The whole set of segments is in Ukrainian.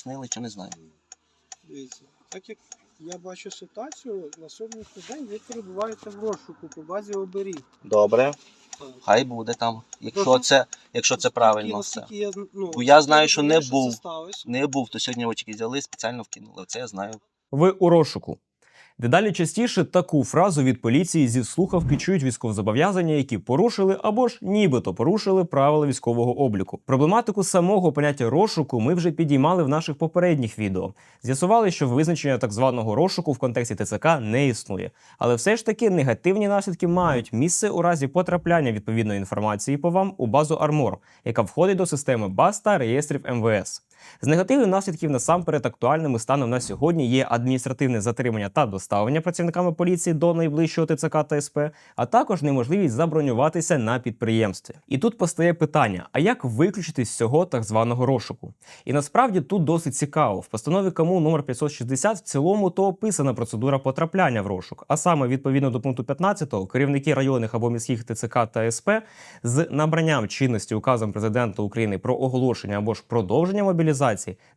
Снили чи не знаю. Дивіться, так як я бачу ситуацію, на сьогоднішній день ви перебуваєте в розшуку по базі оберіг. Добре. Хай буде там. Якщо це, якщо це правильно все. Наскільки я, ну, Бо я знаю, що не був. Сталося. Не був, то сьогодні очки взяли, спеціально вкинули. Це я знаю. Ви у розшуку. Дедалі частіше таку фразу від поліції зі слухавки чують військовозобов'язання, які порушили або ж нібито порушили правила військового обліку. Проблематику самого поняття розшуку ми вже підіймали в наших попередніх відео. З'ясували, що визначення так званого розшуку в контексті ТЦК не існує, але все ж таки негативні наслідки мають місце у разі потрапляння відповідної інформації по вам у базу Армор, яка входить до системи баз та реєстрів МВС. З негативних наслідків насамперед актуальними станом на сьогодні є адміністративне затримання та доставлення працівниками поліції до найближчого ТЦК та СП, а також неможливість забронюватися на підприємстві. І тут постає питання: а як виключити з цього так званого розшуку? І насправді тут досить цікаво. В постанові КАМУ номер 560 в цілому то описана процедура потрапляння в розшук, а саме відповідно до пункту 15 керівники районних або міських ТЦК та СП з набранням чинності указом президента України про оголошення або ж продовження мобілізації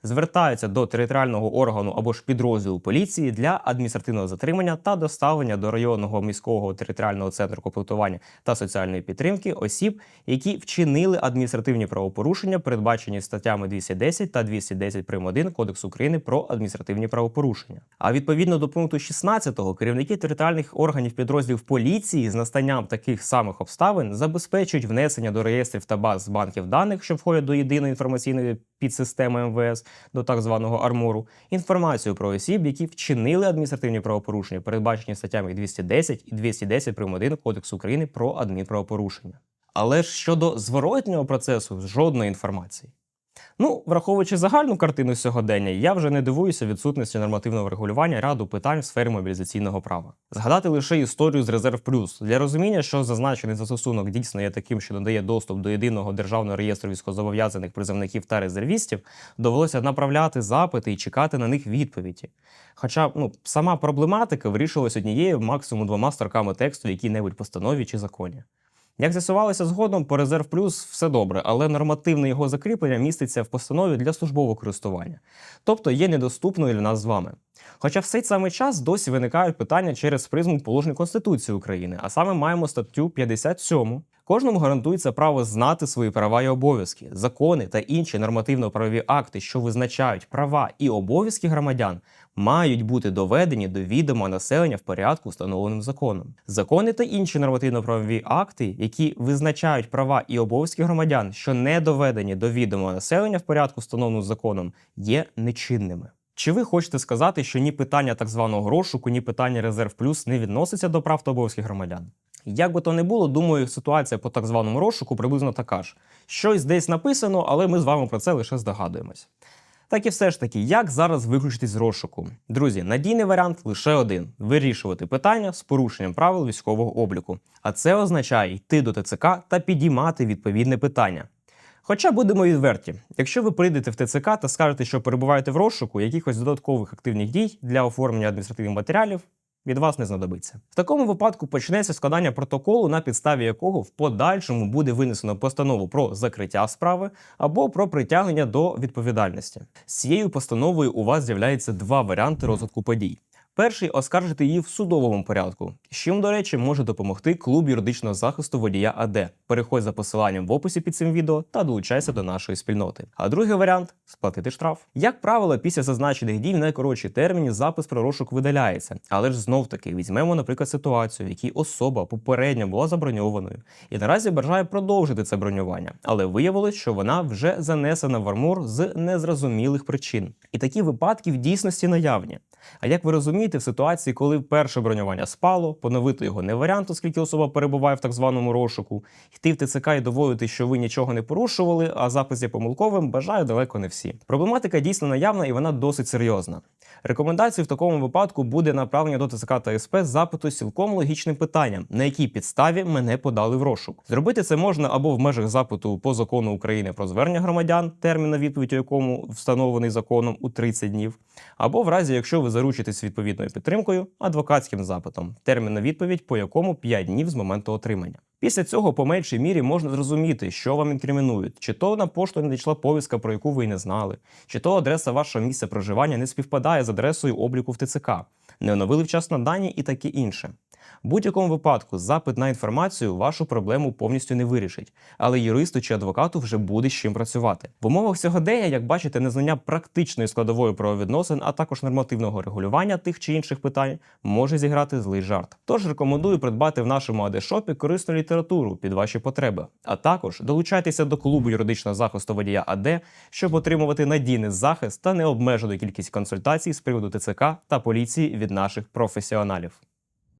звертаються до територіального органу або ж підрозділу поліції для адміністративного затримання та доставлення до районного міського територіального центру комплектування та соціальної підтримки осіб, які вчинили адміністративні правопорушення, передбачені статтями 210 та 210 прим. 1 Кодексу України про адміністративні правопорушення. А відповідно до пункту 16 керівники територіальних органів підрозділів поліції з настанням таких самих обставин забезпечують внесення до реєстрів та баз банків даних, що входять до єдиної інформаційної підсистеми МВС, до так званого армору, інформацію про осіб, які вчинили адміністративні правопорушення, передбачені статтями 210 і 210 прим. 1 Кодексу України про адмінправопорушення. Але ж щодо зворотнього процесу жодної інформації. Ну, враховуючи загальну картину сьогодення, я вже не дивуюся відсутності нормативного регулювання ряду питань в сфері мобілізаційного права. Згадати лише історію з Резерв Плюс для розуміння, що зазначений застосунок дійсно є таким, що надає доступ до єдиного державного реєстру військовозобов'язаних призовників та резервістів, довелося направляти запити і чекати на них відповіді. Хоча ну, сама проблематика вирішилась однією максимум двома строками тексту в якій-небудь постанові чи законі. Як з'ясувалося згодом, по резерв плюс все добре, але нормативне його закріплення міститься в постанові для службового користування, тобто є недоступною для нас з вами. Хоча в цей самий час досі виникають питання через призму положень Конституції України, а саме маємо статтю 57. Кожному гарантується право знати свої права і обов'язки, закони та інші нормативно-правові акти, що визначають права і обов'язки громадян, мають бути доведені до відома населення в порядку, встановленим законом. Закони та інші нормативно-правові акти, які визначають права і обов'язки громадян, що не доведені до відома населення в порядку, встановленим законом, є нечинними. Чи ви хочете сказати, що ні питання так званого розшуку, ні питання резерв плюс не відноситься до прав та обов'язків громадян? Як би то не було, думаю, ситуація по так званому розшуку приблизно така ж. Щось десь написано, але ми з вами про це лише здогадуємось. Так і все ж таки, як зараз виключитись з розшуку? Друзі, надійний варіант лише один: вирішувати питання з порушенням правил військового обліку. А це означає йти до ТЦК та підіймати відповідне питання. Хоча будемо відверті, якщо ви прийдете в ТЦК та скажете, що перебуваєте в розшуку, якихось додаткових активних дій для оформлення адміністративних матеріалів від вас не знадобиться. В такому випадку почнеться складання протоколу, на підставі якого в подальшому буде винесено постанову про закриття справи або про притягнення до відповідальності. З цією постановою у вас з'являється два варіанти розвитку подій. Перший оскаржити її в судовому порядку, з чим, до речі, може допомогти клуб юридичного захисту водія АД. Переходь за посиланням в описі під цим відео та долучайся до нашої спільноти. А другий варіант сплатити штраф. Як правило, після зазначених дій в найкоротші терміни запис про розшук видаляється. Але ж знов таки візьмемо, наприклад, ситуацію, в якій особа попередньо була заброньованою і наразі бажає продовжити це бронювання, але виявилось, що вона вже занесена в армур з незрозумілих причин. І такі випадки в дійсності наявні. А як ви розумієте, в ситуації, коли перше бронювання спало, поновити його не варіант, оскільки особа перебуває в так званому розшуку, йти в ТЦК і доводити, що ви нічого не порушували, а запис є помилковим, бажаю далеко не всі. Проблематика дійсно наявна і вона досить серйозна. Рекомендацією в такому випадку буде направлення до ТЦК та СП з запиту з цілком логічним питанням, на якій підставі мене подали в розшук. Зробити це можна або в межах запиту по закону України про звернення громадян, термін на відповідь у якому встановлений законом у 30 днів, або в разі, якщо ви заручитесь відповідною підтримкою, адвокатським запитом, термін на відповідь по якому 5 днів з моменту отримання. Після цього по меншій мірі можна зрозуміти, що вам інкримінують, чи то на пошту не дійшла повістка, про яку ви й не знали, чи то адреса вашого місця проживання не співпадає з адресою обліку в ТЦК, не оновили вчасно дані і таке інше. В будь-якому випадку запит на інформацію вашу проблему повністю не вирішить, але юристу чи адвокату вже буде з чим працювати. В умовах сьогодення, як бачите, незнання практичної складової правовідносин, а також нормативного регулювання тих чи інших питань може зіграти злий жарт. Тож рекомендую придбати в нашому АД-шопі корисну літературу під ваші потреби, а також долучайтеся до клубу юридичного захисту водія АД, щоб отримувати надійний захист та необмежену кількість консультацій з приводу ТЦК та поліції від наших професіоналів.